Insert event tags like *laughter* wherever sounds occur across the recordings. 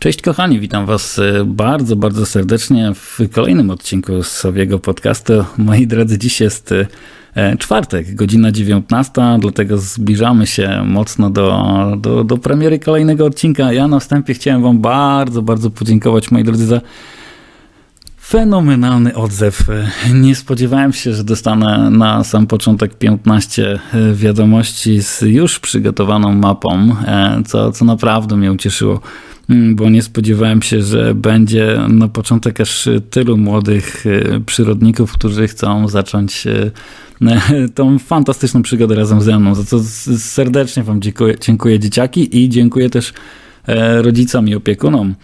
Cześć kochani, witam Was e, bardzo, bardzo serdecznie w kolejnym odcinku Sowiego Podcastu. Moi drodzy, dziś jest e, czwartek, godzina 19, dlatego zbliżamy się mocno do, do, do premiery kolejnego odcinka. Ja na wstępie chciałem Wam bardzo, bardzo podziękować, moi drodzy, za fenomenalny odzew. Nie spodziewałem się, że dostanę na sam początek 15 wiadomości z już przygotowaną mapą, e, co, co naprawdę mnie ucieszyło. Mm, bo nie spodziewałem się, że będzie na początek aż tylu młodych e, przyrodników, którzy chcą zacząć e, tą fantastyczną przygodę razem ze mną, za co serdecznie Wam dziękuję, dziękuję dzieciaki i dziękuję też e, rodzicom i opiekunom,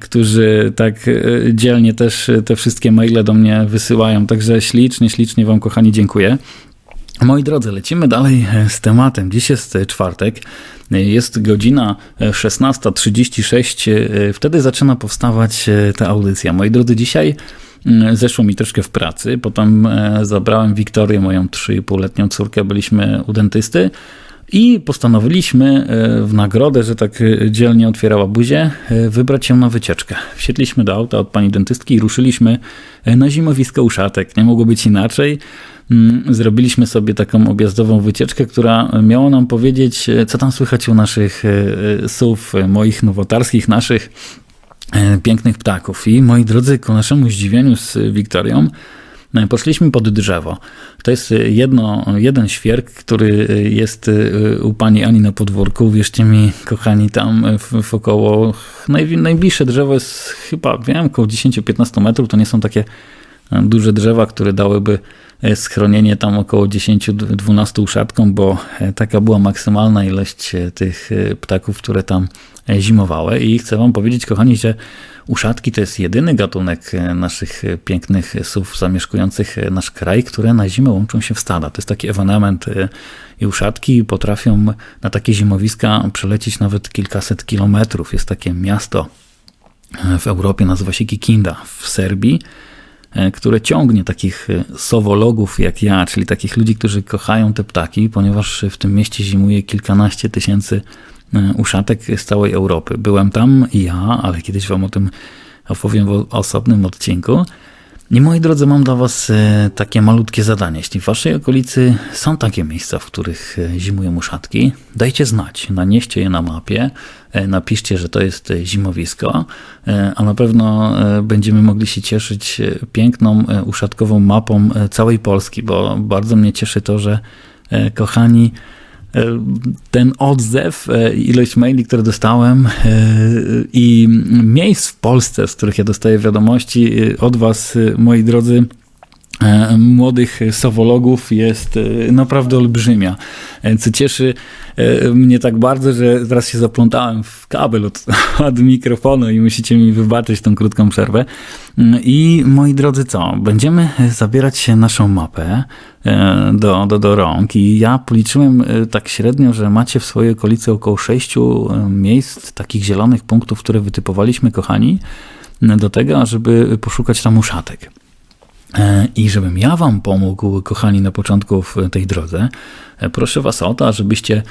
którzy tak dzielnie też te wszystkie maile do mnie wysyłają. Także ślicznie, ślicznie Wam, kochani, dziękuję. Moi drodzy, lecimy dalej z tematem. Dziś jest czwartek, jest godzina 16.36, wtedy zaczyna powstawać ta audycja. Moi drodzy, dzisiaj mm, zeszło mi troszkę w pracy, potem e, zabrałem Wiktorię, moją 3,5-letnią córkę, byliśmy u dentysty. I postanowiliśmy e, w nagrodę, że tak e, dzielnie otwierała buzię, wybrać się na wycieczkę. Wsiedliśmy do auta od pani dentystki i ruszyliśmy na zimowisko uszatek. Nie mogło być inaczej. Mm, zrobiliśmy sobie taką objazdową wycieczkę, która miała nam powiedzieć, e, co tam słychać u naszych e, e, słów, moich nowotarskich, naszych pięknych ptaków. I moi drodzy, ku naszemu zdziwieniu z Wiktorią, Poszliśmy pod drzewo. To jest jedno, jeden świerk, który jest u pani Ani na podwórku. Wierzcie mi, kochani, tam w, w około. Naj, najbliższe drzewo jest chyba, wiem, około 10-15 metrów. To nie są takie duże drzewa, które dałyby schronienie tam około 10-12 uszatkom, bo e, taka była maksymalna ilość e, tych ptaków, które tam zimowały. I chcę Wam powiedzieć, kochani, że uszatki to jest jedyny gatunek naszych pięknych sów zamieszkujących nasz kraj, które na zimę łączą się w stada. To jest taki ewenement i uszatki potrafią na takie zimowiska przelecieć nawet kilkaset kilometrów. Jest takie miasto w Europie, nazywa się Kikinda w Serbii E, które ciągnie takich e, sowologów jak ja, czyli takich ludzi, którzy kochają te ptaki, ponieważ w tym mieście zimuje kilkanaście tysięcy e, uszatek z całej Europy. Byłem tam ja, ale kiedyś Wam o tym opowiem w osobnym odcinku. I moi drodzy, mam dla Was e, takie malutkie zadanie. Jeśli w Waszej okolicy są takie miejsca, w których e, zimują uszatki, dajcie znać, nanieście je na mapie, e, napiszcie, że to jest zimowisko, a na pewno będziemy mogli się cieszyć piękną uszatkową mapą całej Polski, bo bardzo mnie cieszy to, że kochani, ten odzew, e, ilość maili, które dostałem e, i miejsc w Polsce, z których ja dostaję wiadomości od Was, moi drodzy, młodych sowologów jest naprawdę olbrzymia. Co cieszy mnie tak bardzo, że teraz się zaplątałem w kabel od, *laughs* od mikrofonu i musicie mi wybaczyć tą krótką przerwę. I moi drodzy, co? Będziemy zabierać się naszą mapę e, do, do, do rąk i ja policzyłem e, tak średnio, że macie w swojej okolicy około sześciu e, miejsc, takich zielonych punktów, które wytypowaliśmy, kochani, do tego, żeby poszukać tam uszatek. I żebym ja Wam pomógł, kochani, na początku w tej drodze, proszę Was o to, żebyście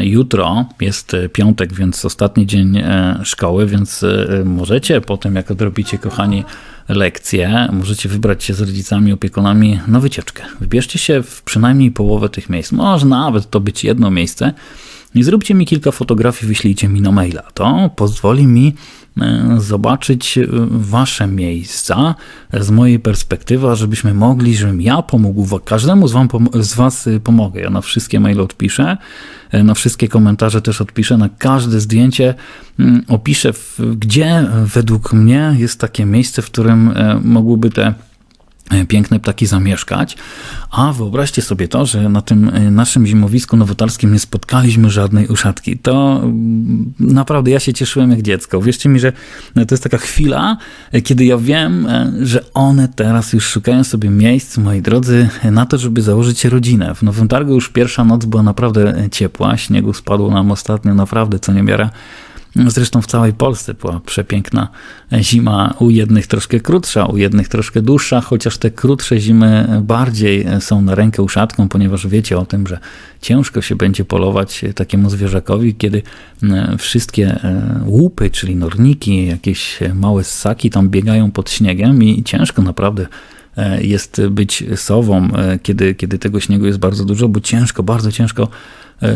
jutro, jest piątek, więc ostatni dzień szkoły, więc możecie potem, jak odrobicie, kochani, lekcje, możecie wybrać się z rodzicami, opiekunami na wycieczkę. Wybierzcie się w przynajmniej połowę tych miejsc. Może nawet to być jedno miejsce. I zróbcie mi kilka fotografii, wyślijcie mi na maila. To pozwoli mi E, zobaczyć e, wasze miejsca z mojej perspektywy, żebyśmy mogli, żebym ja pomógł, każdemu z, wam, z was e, pomogę. Ja na wszystkie maile odpiszę, na wszystkie komentarze też odpiszę, na każde zdjęcie mm, opiszę, gdzie według mnie jest takie miejsce, w którym mogłyby te piękne ptaki zamieszkać. A wyobraźcie sobie to, że na tym e, naszym zimowisku nowotarskim nie spotkaliśmy żadnej uszatki. To mm, naprawdę ja się cieszyłem jak dziecko. Wierzcie mi, że to jest taka chwila, e, kiedy ja wiem, że one teraz już szukają sobie miejsc, moi drodzy, na to, żeby założyć rodzinę. W Nowym Targu już pierwsza noc była naprawdę ciepła. Śniegu spadło nam ostatnio naprawdę co niemiara Zresztą w całej Polsce była przepiękna zima, u jednych troszkę krótsza, u jednych troszkę dłuższa, chociaż te krótsze zimy bardziej są na rękę uszatką, ponieważ wiecie o tym, że ciężko się będzie polować takiemu zwierzakowi, kiedy wszystkie łupy, czyli norniki, jakieś małe ssaki tam biegają pod śniegiem i ciężko naprawdę E, jest być sową, e, kiedy, kiedy tego śniegu jest bardzo dużo, bo ciężko, bardzo ciężko e,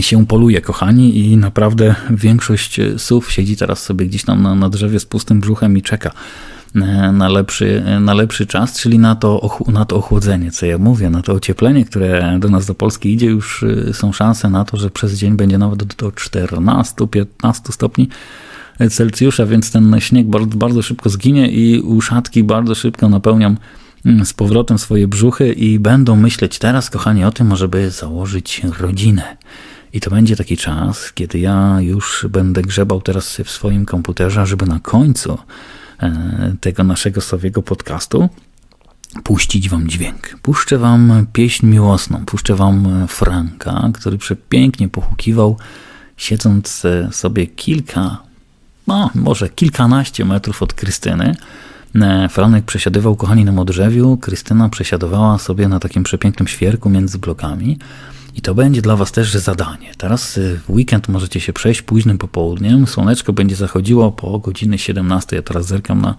się poluje, kochani, i naprawdę większość sów siedzi teraz sobie gdzieś tam na, na drzewie z pustym brzuchem i czeka na lepszy, na lepszy czas, czyli na to, na to ochłodzenie, co ja mówię, na to ocieplenie, które do nas do Polski idzie, już są szanse na to, że przez dzień będzie nawet do 14-15 stopni Celsjusza, więc ten śnieg bardzo, bardzo szybko zginie i uszatki bardzo szybko napełnią mm, z powrotem swoje brzuchy i będą myśleć teraz, kochani, o tym, żeby założyć rodzinę. I to będzie taki czas, kiedy ja już będę grzebał teraz w swoim komputerze, żeby na końcu e, tego naszego sowiego podcastu puścić wam dźwięk. Puszczę wam pieśń miłosną, puszczę wam Franka, który przepięknie pochukiwał, siedząc sobie kilka no, może kilkanaście metrów od Krystyny. E, Franek przesiadywał, kochani, na modrzewiu. Krystyna przesiadowała sobie na takim przepięknym świerku między blokami. I to będzie dla Was też zadanie. Teraz e, w weekend możecie się przejść późnym popołudniem. Słoneczko będzie zachodziło po godziny 17. Ja teraz zerkam na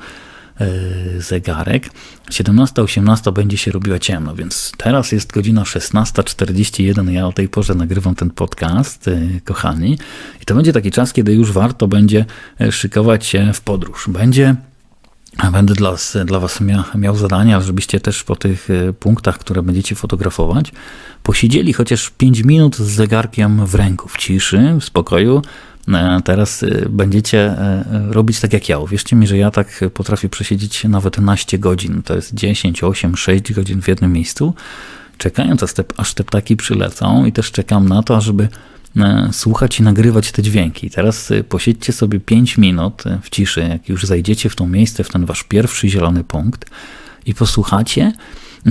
E, zegarek. 17-18 będzie się robiła ciemno, więc teraz jest godzina 16.41. Ja o tej porze nagrywam ten podcast, e, kochani. I to będzie taki czas, kiedy już warto będzie e, szykować się w podróż. Będzie Będę dla dla was mia, miał zadania, żebyście też po tych punktach, które będziecie fotografować, posiedzieli chociaż 5 minut z zegarkiem w ręku, w ciszy, w spokoju, E, teraz e, będziecie e, robić tak jak ja. Uwierzcie mi, że ja tak potrafię przesiedzieć nawet naście godzin. To jest 10, 8, 6 godzin w jednym miejscu, czekając aż te ptaki przylecą i też czekam na to, żeby słuchać i nagrywać te dźwięki. Teraz posiedźcie sobie 5 minut w ciszy, jak już zajdziecie w to miejsce, w ten wasz pierwszy zielony punkt i posłuchacie,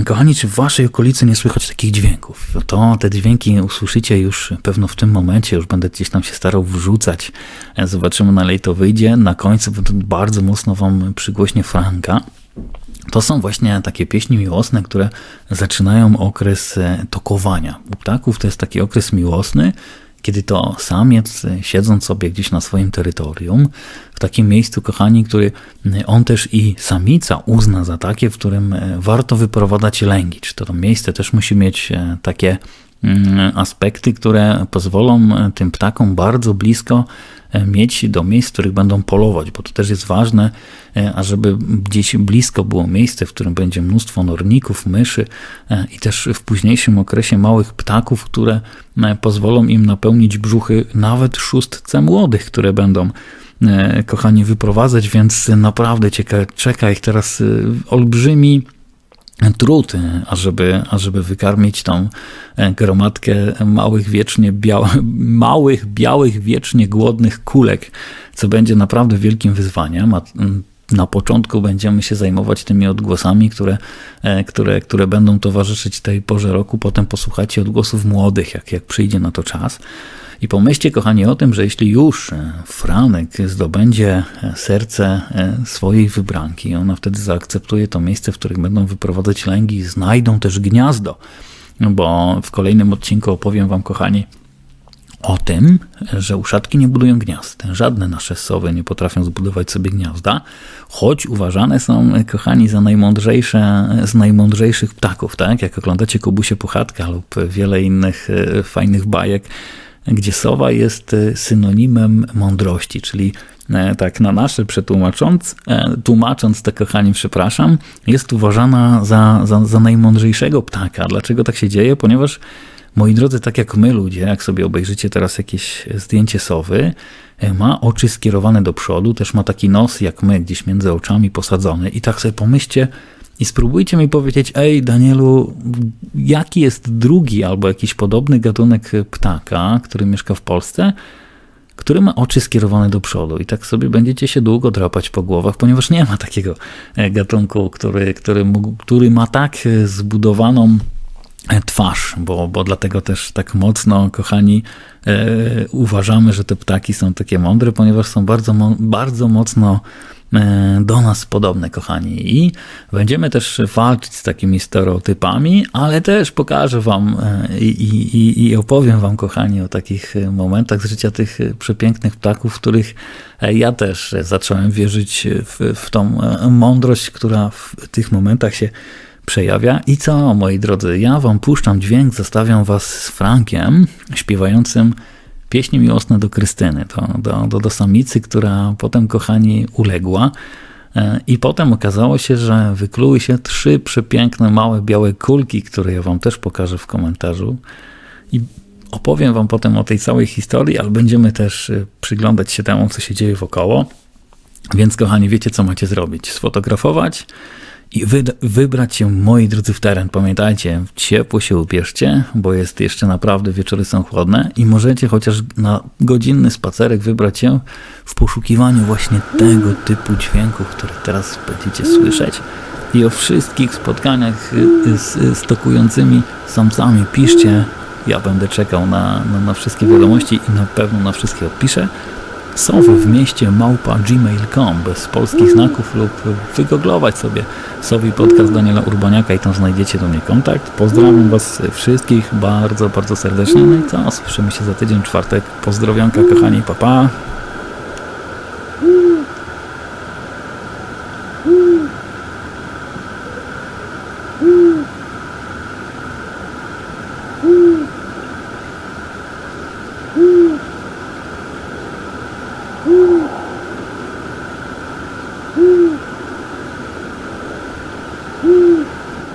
Kochani, czy w waszej okolicy nie słychać takich dźwięków? To te dźwięki usłyszycie już pewno w tym momencie, już będę gdzieś tam się starał wrzucać. E, zobaczymy na ile to wyjdzie. Na końcu bardzo mocno wam przygłośnie Franka. To są właśnie takie pieśni miłosne, które zaczynają okres e, tokowania. U ptaków to jest taki okres miłosny, kiedy to samiec, siedząc sobie gdzieś na swoim terytorium, w takim miejscu, kochani, który on też i samica uzna za takie, w którym e, warto wyprowadzać lęgi. Czy to, to miejsce też musi mieć e, takie mm, aspekty, które pozwolą e, tym ptakom bardzo blisko mieć do miejsc, w których będą polować, bo to też jest ważne, e, ażeby gdzieś blisko było miejsce, w którym będzie mnóstwo norników, myszy e, i też w późniejszym okresie małych ptaków, które e, pozwolą im napełnić brzuchy nawet szóstce młodych, które będą kochani wyprowadzać, więc naprawdę cieka, czeka ich teraz olbrzymi trud, ażeby, ażeby wykarmić tą e, gromadkę małych, wiecznie białych, *laughs* małych, białych, wiecznie głodnych kulek, co będzie naprawdę wielkim wyzwaniem. A na początku będziemy się zajmować tymi odgłosami, które, e, które, które będą towarzyszyć tej porze roku. Potem posłuchajcie odgłosów młodych, jak, jak przyjdzie na to czas. I pomyślcie, kochani, o tym, że jeśli już e, Franek zdobędzie e, serce swojej wybranki, ona wtedy zaakceptuje to miejsce, w którym będą wyprowadzać lęgi, znajdą też gniazdo. Bo w kolejnym odcinku opowiem Wam, kochani, o tym, że uszatki nie budują gniazd. Żadne nasze sowy nie potrafią zbudować sobie gniazda, choć uważane są, kochani, za najmądrzejsze z najmądrzejszych ptaków. Tak? Jak oglądacie Kubusie Puchatka lub wiele innych fajnych bajek, gdzie sowa jest e, synonimem mądrości, czyli e, tak na nasze przetłumacząc, e, tłumacząc to kochani, przepraszam, jest uważana za, za, za najmądrzejszego ptaka. Dlaczego tak się dzieje? Ponieważ Moi drodzy, tak jak my ludzie, jak sobie obejrzycie teraz jakieś zdjęcie sowy, ma oczy skierowane do przodu, też ma taki nos jak my, gdzieś między oczami posadzony. I tak sobie pomyślcie, i spróbujcie mi powiedzieć, ej Danielu, jaki jest drugi albo jakiś podobny gatunek ptaka, który mieszka w Polsce, który ma oczy skierowane do przodu i tak sobie będziecie się długo drapać po głowach, ponieważ nie ma takiego e, gatunku, który, który, który ma tak zbudowaną twarz, bo, bo dlatego też tak mocno, kochani, e, uważamy, że te ptaki są takie mądre, ponieważ są bardzo, bardzo mocno e, do nas podobne, kochani. I będziemy też walczyć z takimi stereotypami, ale też pokażę Wam e, i, i, i opowiem Wam, kochani, o takich momentach z życia tych przepięknych ptaków, w których ja też zacząłem wierzyć w, w tą mądrość, która w tych momentach się przejawia. I co, moi drodzy, ja wam puszczam dźwięk, zostawiam was z Frankiem śpiewającym pieśni miłosne do Krystyny, do, do, do, do samicy, która potem, kochani, uległa. E, I potem okazało się, że wykluły się trzy przepiękne, małe, białe kulki, które ja wam też pokażę w komentarzu. I opowiem wam potem o tej całej historii, ale będziemy też e, przyglądać się temu, co się dzieje wokoło. Więc, kochani, wiecie, co macie zrobić? Sfotografować i wy, wybrać się, moi drodzy, w teren. Pamiętajcie, ciepło się ubierzcie, bo jest jeszcze naprawdę, wieczory są chłodne i możecie chociaż na godzinny spacerek wybrać się w poszukiwaniu właśnie tego typu dźwięków, które teraz będziecie słyszeć. I o wszystkich spotkaniach z stokującymi samcami piszcie. Ja będę czekał na, na, na wszystkie wiadomości i na pewno na wszystkie odpiszę są w mieście małpa gmail.com bez polskich mm. znaków lub wygooglować sobie Sowi podcast mm. Daniela Urbaniaka i tam znajdziecie do mnie kontakt. Pozdrawiam mm. Was wszystkich bardzo, bardzo serdecznie. No i co? Słyszymy się za tydzień, czwartek. Pozdrowionka kochani, papa. Pa.